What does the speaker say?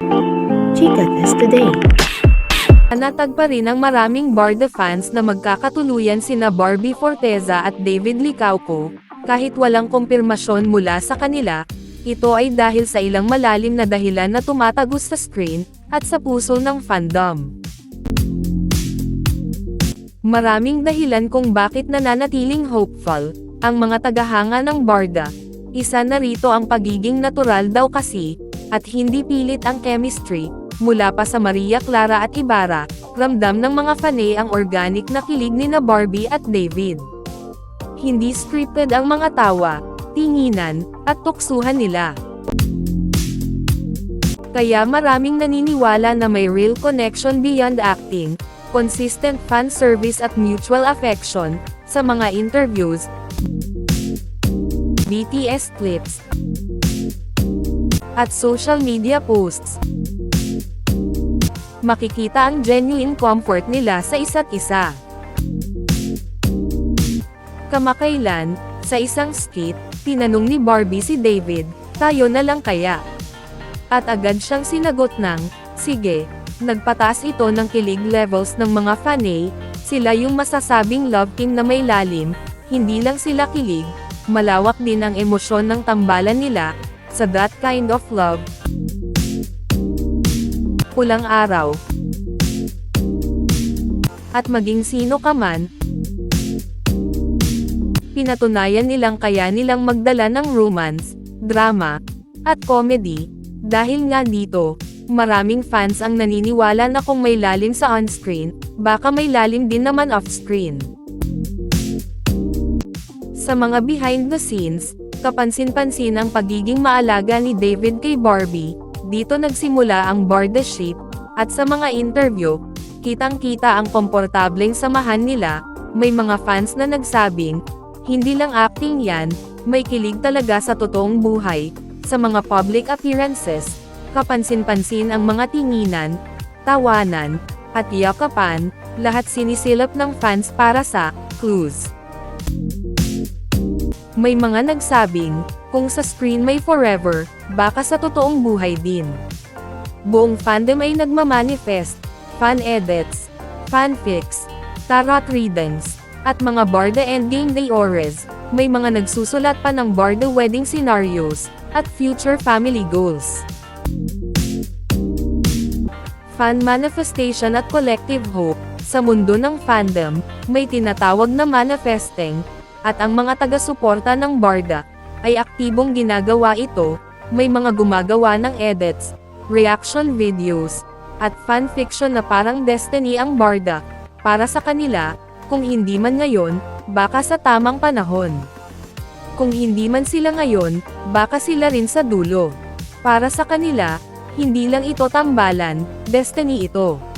Chika Test Today. Natag pa rin ang maraming Barda fans na magkakatuluyan sina Barbie Forteza at David Licauco, kahit walang kumpirmasyon mula sa kanila, ito ay dahil sa ilang malalim na dahilan na tumatagos sa screen, at sa puso ng fandom. Maraming dahilan kung bakit nananatiling hopeful, ang mga tagahanga ng Barda. Isa na rito ang pagiging natural daw kasi, at hindi pilit ang chemistry, mula pa sa Maria Clara at Ibarra, ramdam ng mga fanay ang organic na kilig ni na Barbie at David. Hindi scripted ang mga tawa, tinginan, at tuksuhan nila. Kaya maraming naniniwala na may real connection beyond acting, consistent fan service at mutual affection, sa mga interviews, BTS clips, at social media posts. Makikita ang genuine comfort nila sa isa't isa. Kamakailan, sa isang skit, tinanong ni Barbie si David, tayo na lang kaya? At agad siyang sinagot ng, sige, nagpataas ito ng kilig levels ng mga fanay, sila yung masasabing love king na may lalim, hindi lang sila kilig, malawak din ang emosyon ng tambalan nila, sa that kind of love. Pulang araw. At maging sino ka man, pinatunayan nilang kaya nilang magdala ng romance, drama, at comedy, dahil nga dito, maraming fans ang naniniwala na kung may lalim sa on-screen, baka may lalim din naman off-screen. Sa mga behind the scenes, kapansin-pansin ang pagiging maalaga ni David kay Barbie, dito nagsimula ang bardership, at sa mga interview, kitang-kita ang komportableng samahan nila, may mga fans na nagsabing, hindi lang acting yan, may kilig talaga sa totoong buhay, sa mga public appearances, kapansin-pansin ang mga tinginan, tawanan, at yakapan, lahat sinisilap ng fans para sa clues. May mga nagsabing, kung sa screen may forever, baka sa totoong buhay din. Buong fandom ay nagmamanifest, fan edits, fanfics, tarot readings, at mga Barda Endgame Day Ores, may mga nagsusulat pa ng Barda wedding scenarios, at future family goals. Fan manifestation at collective hope, sa mundo ng fandom, may tinatawag na manifesting, at ang mga taga-suporta ng Barda, ay aktibong ginagawa ito, may mga gumagawa ng edits, reaction videos, at fanfiction na parang destiny ang Barda, para sa kanila, kung hindi man ngayon, baka sa tamang panahon. Kung hindi man sila ngayon, baka sila rin sa dulo. Para sa kanila, hindi lang ito tambalan, destiny ito.